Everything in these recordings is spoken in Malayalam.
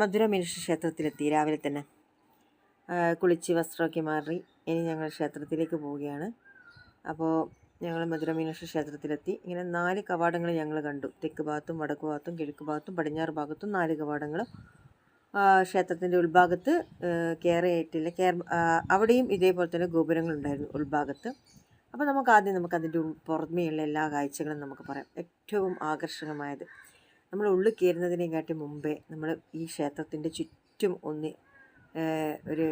മധുര മീനാക്ഷി ക്ഷേത്രത്തിലെത്തി. രാവിലെ തന്നെ കുളിച്ച് വസ്ത്രമൊക്കെ മാറി ഇനി ഞങ്ങൾ ക്ഷേത്രത്തിലേക്ക് പോവുകയാണ്. അപ്പോൾ ഞങ്ങൾ മധുര മീനാക്ഷി ക്ഷേത്രത്തിലെത്തി. ഇങ്ങനെ നാല് കവാടങ്ങൾ ഞങ്ങൾ കണ്ടു. തെക്ക് ഭാഗത്തും വടക്ക് ഭാഗത്തും കിഴക്ക് ഭാഗത്തും പടിഞ്ഞാറ് ഭാഗത്തും നാല് കവാടങ്ങൾ ക്ഷേത്രത്തിന്റെ ഉൾഭാഗത്ത് കയറിയിട്ടില്ല കയർ അവിടെയും ഇതേപോലെ തന്നെ ഗോപുരങ്ങളുണ്ടായിരുന്നു ഉൾഭാഗത്ത്. അപ്പോൾ നമുക്ക് ആദ്യം നമുക്ക് അതിന്റെ പുറമേയുള്ള എല്ലാ കാഴ്ചകളും നമുക്ക് പറയാം. ഏറ്റവും ആകർഷകമായത് നമ്മൾ ഉള്ളിൽ കയറുന്നതിനെക്കാട്ടി മുമ്പേ നമ്മൾ ഈ ക്ഷേത്രത്തിന്റെ ചുറ്റും ഒന്ന് ഒരു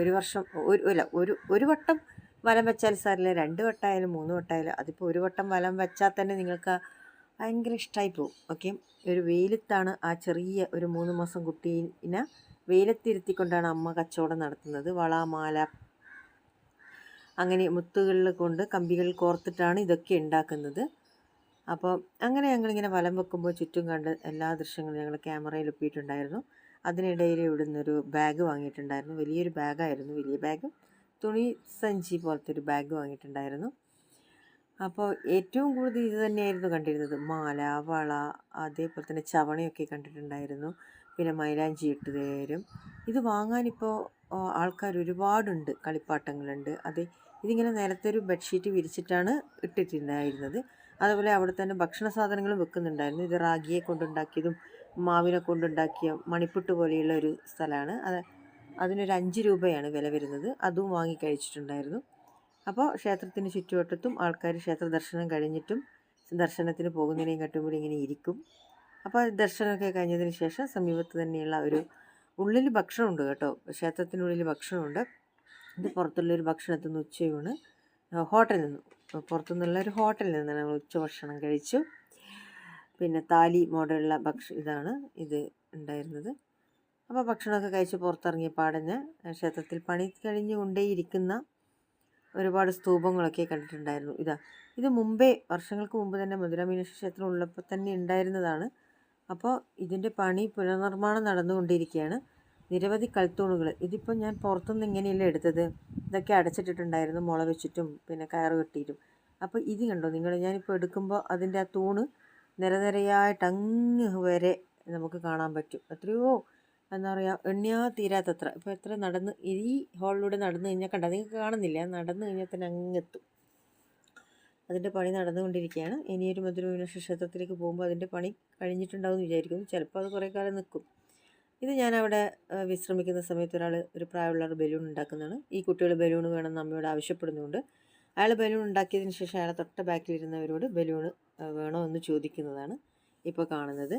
ഒരു വർഷം ഒരു അല്ല ഒരു ഒരു വട്ടം വലം വെച്ചാൽ സാറില്ല രണ്ട് വട്ടമായാലും മൂന്ന് വട്ടമായാലും അതിപ്പോൾ ഒരു വട്ടം വലം വെച്ചാൽ തന്നെ നിങ്ങൾക്ക് ഭയങ്കര ഇഷ്ടമായി പോകും. ഓക്കെ? ഒരു വെയിലത്താണ് ആ ചെറിയ ഒരു മൂന്ന് മാസം കുട്ടീനെ വെയിലത്തിരുത്തിക്കൊണ്ടാണ് അമ്മ കച്ചവടം നടത്തുന്നത്. വള മാല അങ്ങനെ മുത്തുകളിൽ കൊണ്ട് കമ്പികൾ കോർത്തിട്ടാണ് ഇതൊക്കെ ഉണ്ടാക്കുന്നത്. അപ്പോൾ അങ്ങനെ ഞങ്ങളിങ്ങനെ വലം വെക്കുമ്പോൾ ചുറ്റും കണ്ട് എല്ലാ ദൃശ്യങ്ങളും ഞങ്ങൾ ക്യാമറയിൽ ഒപ്പിയിട്ടുണ്ടായിരുന്നു. അതിനിടയിൽ ഇവിടുന്ന് ഒരു ബാഗ് വാങ്ങിയിട്ടുണ്ടായിരുന്നു. വലിയൊരു ബാഗായിരുന്നു. വലിയ ബാഗ് തുണി സഞ്ചി പോലത്തെ ഒരു ബാഗ് വാങ്ങിയിട്ടുണ്ടായിരുന്നു. അപ്പോൾ ഏറ്റവും കൂടുതൽ ഇത് തന്നെയായിരുന്നു കണ്ടിരുന്നത്. മാല വള അതേപോലെ തന്നെ ചവണയൊക്കെ കണ്ടിട്ടുണ്ടായിരുന്നു. പിന്നെ മൈലാഞ്ചി ഇട്ട് തരും. ഇത് വാങ്ങാനിപ്പോൾ ആൾക്കാർ ഒരുപാടുണ്ട് കളിപ്പാട്ടങ്ങളുണ്ട്. അത് ഇതിങ്ങനെ നേരത്തെ ഒരു ബെഡ്ഷീറ്റ് വിരിച്ചിട്ടാണ് ഇട്ടിട്ടുണ്ടായിരുന്നത്. അതുപോലെ അവിടെ തന്നെ ഭക്ഷണ സാധനങ്ങൾ വെക്കുന്നുണ്ടായിരുന്നു. ഇത് റാഗിയെ കൊണ്ടുണ്ടാക്കിയതും മാവിനെ കൊണ്ടുണ്ടാക്കിയ മണിപ്പുട്ട് പോലെയുള്ള ഒരു സ്ഥലമാണ്. അത് അതിനൊരു അഞ്ച് രൂപയാണ് വില വരുന്നത്. അതും വാങ്ങി കഴിച്ചിട്ടുണ്ടായിരുന്നു. അപ്പോൾ ക്ഷേത്രത്തിന് ചുറ്റുവട്ടത്തും ആൾക്കാർ ക്ഷേത്ര ദർശനം കഴിഞ്ഞിട്ടും ദർശനത്തിന് പോകുന്നതിനെയും കട്ടുമ്പോൾ ഇങ്ങനെ ഇരിക്കും. അപ്പോൾ ദർശനമൊക്കെ കഴിഞ്ഞതിന് ശേഷം സമീപത്ത് തന്നെയുള്ള ഒരു ഉള്ളിൽ ഭക്ഷണമുണ്ട് കേട്ടോ. ക്ഷേത്രത്തിനുള്ളിൽ ഭക്ഷണമുണ്ട്. ഇത് പുറത്തുള്ളൊരു ഭക്ഷണത്തിൽ നിന്ന് ഉച്ചയൂണ്. ഹോട്ടലിൽ നിന്ന്. പുറത്തുനിന്നുള്ള ഒരു ഹോട്ടലിൽ നിന്നാണ് ഉച്ച ഭക്ഷണം കഴിച്ചു. പിന്നെ താലി മോഡലുള്ള ഭക്ഷ ഇതാണ് ഇത് ഉണ്ടായിരുന്നത്. അപ്പോൾ ഭക്ഷണമൊക്കെ കഴിച്ച് പുറത്തിറങ്ങിയ പാടഞ്ഞ് ക്ഷേത്രത്തിൽ പണി കഴിഞ്ഞുകൊണ്ടേയിരിക്കുന്ന ഒരുപാട് സ്തൂപങ്ങളൊക്കെ കണ്ടിട്ടുണ്ടായിരുന്നു. ഇതാ ഇത് മുമ്പേ വർഷങ്ങൾക്ക് മുമ്പ് തന്നെ മധുര ഉള്ളപ്പോൾ തന്നെ ഉണ്ടായിരുന്നതാണ്. അപ്പോൾ ഇതിന്റെ പണി പുനർനിർമ്മാണം നടന്നുകൊണ്ടിരിക്കുകയാണ്. നിരവധി കൽത്തൂണുകൾ ഇതിപ്പോൾ ഞാൻ പുറത്തുനിന്ന് ഇങ്ങനെയല്ല എടുത്തത്? ഇതൊക്കെ അടച്ചിട്ടിട്ടുണ്ടായിരുന്നു മുള വെച്ചിട്ടും പിന്നെ കയറ് കെട്ടിയിട്ടും. അപ്പോൾ ഇത് കണ്ടോ? നിങ്ങൾ ഞാനിപ്പോൾ എടുക്കുമ്പോൾ അതിന്റെ ആ തൂണ് നിരനിരയായിട്ട് അങ്ങ് വരെ നമുക്ക് കാണാൻ പറ്റും. എത്രയോ എന്താ പറയുക എണ്ണിയാ തീരാത്തത്ര. ഇപ്പോൾ എത്ര നടന്ന് ഈ ഹോളിലൂടെ നടന്നു കഴിഞ്ഞാൽ കണ്ട? നിങ്ങൾക്ക് കാണുന്നില്ല. നടന്നു കഴിഞ്ഞാൽ തന്നെ അങ്ങെത്തും അതിന്റെ പണി നടന്നുകൊണ്ടിരിക്കുകയാണ്. ഇനിയൊരു മധുര ക്ഷേത്രത്തിലേക്ക് പോകുമ്പോൾ അതിന്റെ പണി കഴിഞ്ഞിട്ടുണ്ടാവും എന്ന് വിചാരിക്കുന്നു. ചിലപ്പോൾ അത് കുറേ കാലം നിൽക്കും. ഇത് ഞാൻ അവിടെ വിശ്രമിക്കുന്ന സമയത്ത് ഒരാൾ ഒരു പ്രായമുള്ള ബലൂൺ ഉണ്ടാക്കുന്നതാണ്. ഈ കുട്ടികൾ ബലൂൺ വേണമെന്ന് അമ്മയോട് ആവശ്യപ്പെടുന്നുണ്ട്. അയാൾ ബലൂൺ ഉണ്ടാക്കിയതിന് ശേഷം അയാളെ തൊട്ട ബാക്കിലിരുന്നവരോട് ബലൂൺ വേണോ എന്ന് ചോദിക്കുന്നതാണ് ഇപ്പോൾ കാണുന്നത്.